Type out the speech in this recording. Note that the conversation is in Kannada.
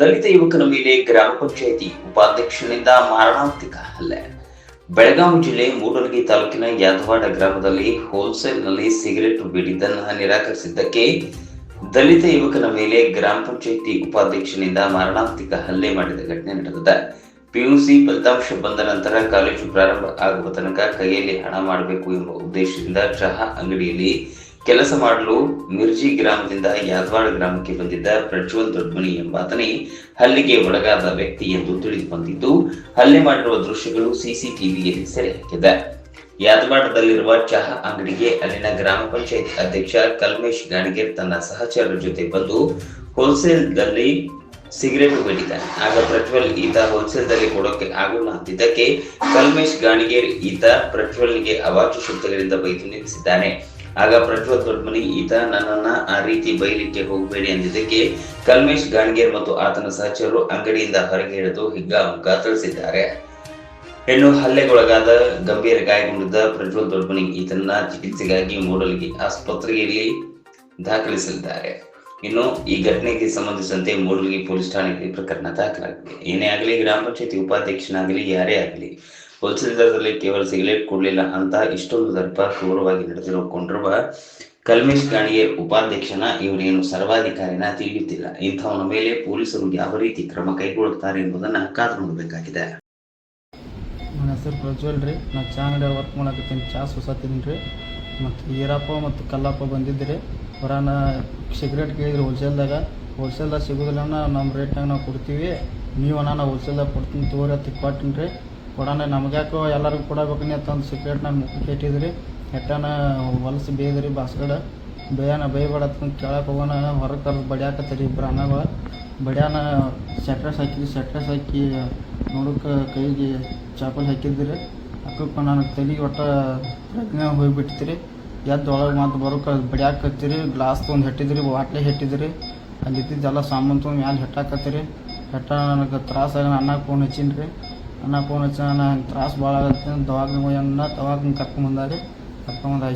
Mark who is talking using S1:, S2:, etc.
S1: ದಲಿತ ಯುವಕನ ಮೇಲೆ ಗ್ರಾಮ ಪಂಚಾಯಿತಿ ಉಪಾಧ್ಯಕ್ಷನಿಂದ ಮಾರಣಾಂತಿಕ ಹಲ್ಲೆ. ಬೆಳಗಾವಿ ಜಿಲ್ಲೆ ಮೂಡಲಗಿ ತಾಲೂಕಿನ ಯಾದವಾಡ ಗ್ರಾಮದಲ್ಲಿ ಹೋಲ್ಸೇಲ್ನಲ್ಲಿ ಸಿಗರೇಟ್ ಬಿಡಿದ್ದನ್ನು ನಿರಾಕರಿಸಿದ್ದಕ್ಕೆ ದಲಿತ ಯುವಕನ ಮೇಲೆ ಗ್ರಾಮ ಪಂಚಾಯಿತಿ ಉಪಾಧ್ಯಕ್ಷನಿಂದ ಮಾರಣಾಂತಿಕ ಹಲ್ಲೆ ಮಾಡಿದ ಘಟನೆ ನಡೆದಿದೆ. ಪಿಯುಸಿ ಫಲಿತಾಂಶ ಬಂದ ನಂತರ ಕಾಲೇಜು ಪ್ರಾರಂಭ ಆಗುವ ತನಕ ಕೈಯಲ್ಲಿ ಹಣ ಮಾಡಬೇಕು ಎಂಬ ಉದ್ದೇಶದಿಂದ ಚಹಾ ಅಂಗಡಿಯಲ್ಲಿ ಕೆಲಸ ಮಾಡಲು ಮಿರ್ಜಿ ಗ್ರಾಮದಿಂದ ಯಾದವಾಡ ಗ್ರಾಮಕ್ಕೆ ಬಂದಿದ್ದ ಪ್ರಜ್ವಲ್ ದೊಡ್ಮನಿ ಎಂಬಾತನೇ ಹಲ್ಲಿಗೆ ಒಳಗಾದ ವ್ಯಕ್ತಿ ಎಂದು ತಿಳಿದು ಬಂದಿದ್ದು ಹಲ್ಲೆ ಮಾಡಿರುವ ದೃಶ್ಯಗಳು ಸಿಸಿಟಿವಿಯಲ್ಲಿ ಸೆರೆ ಹಾಕಿದೆ ಯಾದವಾಡದಲ್ಲಿರುವ ಚಹಾ ಅಂಗಡಿಗೆ ಅಲ್ಲಿನ ಗ್ರಾಮ ಪಂಚಾಯತ್ ಅಧ್ಯಕ್ಷ ಕಲ್ಮೇಶ್ ಗಾಣಿಗೇರ್ ತನ್ನ ಸಹಚರರ ಜೊತೆ ಬಂದು ಹೋಲ್ಸೇಲ್ದಲ್ಲಿ ಸಿಗರೇಟ್ ಬೇಡಿದ್ದಾನೆ ಆಗ ಪ್ರಜ್ವಲ್, ಈತ ಹೋಲ್ಸೇಲ್ದಲ್ಲಿ ಕೊಡೋಕೆ ಆಗೋಲ್ಲ ಅಂತಿದ್ದಕ್ಕೆ ಕಲ್ಮೇಶ್ ಗಾಣಿಗೇರ್ ಈತ ಪ್ರಜ್ವಲ್ಗೆ ಅವಾಚು ಶಬ್ದಗಳಿಂದ ಬೈದು ನಿಲ್ಲಿಸಿದ್ದಾನೆ ಆಗ ಪ್ರಜ್ವಲ್ ದೊಡ್ಮನಿ ಈತ ನನ್ನನ್ನ ಆ ರೀತಿ ಬೈಲಿಕ್ಕೆ ಹೋಗಬೇಡಿ ಎಂದಿದ್ದಕ್ಕೆ ಕಲ್ಮೇಶ್ ಗಾಣ್ಗೇರ್ ಮತ್ತು ಆತನ ಸಹಚರರು ಅಂಗಡಿಯಿಂದ ಹೊರಗೆ ಹಿಡಿದು ಹಿಗ್ಗಾಮುಗ್ಗಾ ತಿಳಿಸಿದ್ದಾರೆ ಹೆಣ್ಣು ಹಲ್ಲೆಗೊಳಗಾದ ಗಂಭೀರ ಗಾಯಗೊಂಡಿದ್ದ ಪ್ರಜ್ವಲ್ ದೊಡ್ಮನಿ ಈತನ ಚಿಕಿತ್ಸೆಗಾಗಿ ಮೂಡಲಗಿ ಆಸ್ಪತ್ರೆಯಲ್ಲಿ ದಾಖಲಿಸಲಿದ್ದಾರೆ. ಇನ್ನು ಈ ಘಟನೆಗೆ ಸಂಬಂಧಿಸಿದಂತೆ ಮೂಡಲಗಿ ಪೊಲೀಸ್ ಠಾಣೆಯಲ್ಲಿ ಪ್ರಕರಣ ದಾಖಲಾಗಿದೆ. ಏನೇ ಆಗಲಿ, ಗ್ರಾಮ ಪಂಚಾಯತಿ ಉಪಾಧ್ಯಕ್ಷನಾಗಲಿ, ಯಾರೇ ಆಗಲಿ ಹೋಲ್ಸೇಲ್ ದರದಲ್ಲಿ ಕೇವಲ ಸಿಗರೇಟ್ ಕೊಡಲಿಲ್ಲ ಅಂತ ಇಷ್ಟೊಂದು ದರ್ಪ ಕ್ರೂರವಾಗಿ ನಡೆದಿರುವ ಕೊಂಡಿರುವ ಕಲ್ಮೇಶ್ ಗಾಣಿಗೆ ಉಪಾಧ್ಯಕ್ಷನ ಇವನೇನು ಸರ್ವಾಧಿಕಾರಿನ ತಿಳಿಯುತ್ತಿಲ್ಲ ಇಂಥವನ ಮೇಲೆ ಪೊಲೀಸರು ಯಾವ ರೀತಿ ಕ್ರಮ ಕೈಗೊಳ್ಳುತ್ತಾರೆ ಎಂಬುದನ್ನ ಕಾದು ನೋಡಬೇಕಾಗಿದೆ.
S2: ನನ್ನ ಹೆಸರು ಪ್ರಜ್ವಲ್ ರೀ. ನಾ ಚಾ ವರ್ಕ್ ಮಾಡಕತ್ತೀನಿ ಚಾ ಸುಸಾತೀನಿ ರೀ. ಮತ್ತು ಈರಪ್ಪ ಮತ್ತು ಕಲ್ಲಪ್ಪ ಬಂದಿದ್ರಿ ಹೊರಾನ ಸಿಗರೇಟ್ ಕೇಳಿದ್ರೆ ಹೋಲ್ಸೇಲ್ದಾಗ. ಹೋಲ್ಸೇಲ್ದಾಗ ಸಿಗೋದಿಲ್ಲ ನಮ್ಮ ರೇಟ್ನಾಗ ನಾವು ಕೊಡ್ತೀವಿ. ನೀವು ನಾನು ಹೋಲ್ಸೇಲ್ದಾಗ ಕೊಡ್ತೀನಿ ತೋರಿ ಅಂತ ಕೊಟ್ಟಿನಿ ರೀ. ಕೊಡೋಣ ನಮ್ಗ್ಯಾಕೋ ಎಲ್ಲರಿಗೂ ಕೊಡಬೇಕನಿ ಅಂತಂದು ಸೀಕ್ರೆಟ್ ನಾನು ಮುಖಕ್ಕೆ ಇಟ್ಟಿದ್ರಿ ಹೆಟ್ಟನ ಹೊಲಸು ಬೇಯ್ದ್ರಿ ಬಾಸ್ಗಡ. ಬೇಯನ ಬೇಯಬೇಡ ಅಂತ ಕೇಳಕ್ಕೆ ಹೋಗೋಣ, ಹೊರಗೆ ಕರೆದು ಬಡಿಯಾಕತ್ತೀರಿ ಇಬ್ಬರು ಅಣ್ಣಗಳು. ಬಡಿಯಾನ ಸೆಟ್ರೆಸ್ ಹಾಕಿದ್ವಿ ಸೆಟ್ರೆಸ್ ಹಾಕಿ ನೋಡಕ್ಕೆ ಕೈಗೆ ಚಾಪಲ್ ಹಾಕಿದ್ರಿ. ಅಕ್ಕಕ್ಕೆ ನಾನು ತಲೆಗೆ ಒಟ್ಟು ಪ್ರಜ್ಞೆ ಹೋಗಿಬಿಟ್ಟಿರಿ ಎದ್ದು ಒಳಗೆ ಮತ್ತೆ ಬರೋಕೆ ಬಡಿಯಾಕತ್ತೀರಿ. ಗ್ಲಾಸ್ ತೊಗೊಂಡು ಹೆಟ್ಟಿದ್ರಿ, ಬಾಟ್ಲಿ ಹೆಟ್ಟಿದ್ರಿ. ಅಲ್ಲಿ ಇದ್ದಿದ್ದೆಲ್ಲ ಸಾಮಾನು ತೊಗೊಂಡು ಮ್ಯಾಲೆ ಹೆಟ್ಟಾಕತ್ತೀರಿ. ಹೆಟ್ಟ ನನಗೆ ತ್ರಾಸ ಅಣ್ಣ ಫೋನ್ ಹಚ್ಚೀನಿ ಅಣ್ಣ ಫೋನ್ ಹಚ್ಚ ನಾನು ತ್ರಾಸ ಭಾಳ ಆಗತ್ತೆ ದವಾಖಾನೆ ಹೋಯನ್ನ ದವಾಖಾನೆ ಕರ್ಕೊಂಬಂದಾರಿ. ಕರ್ಕೊಂಬಂದು ಐ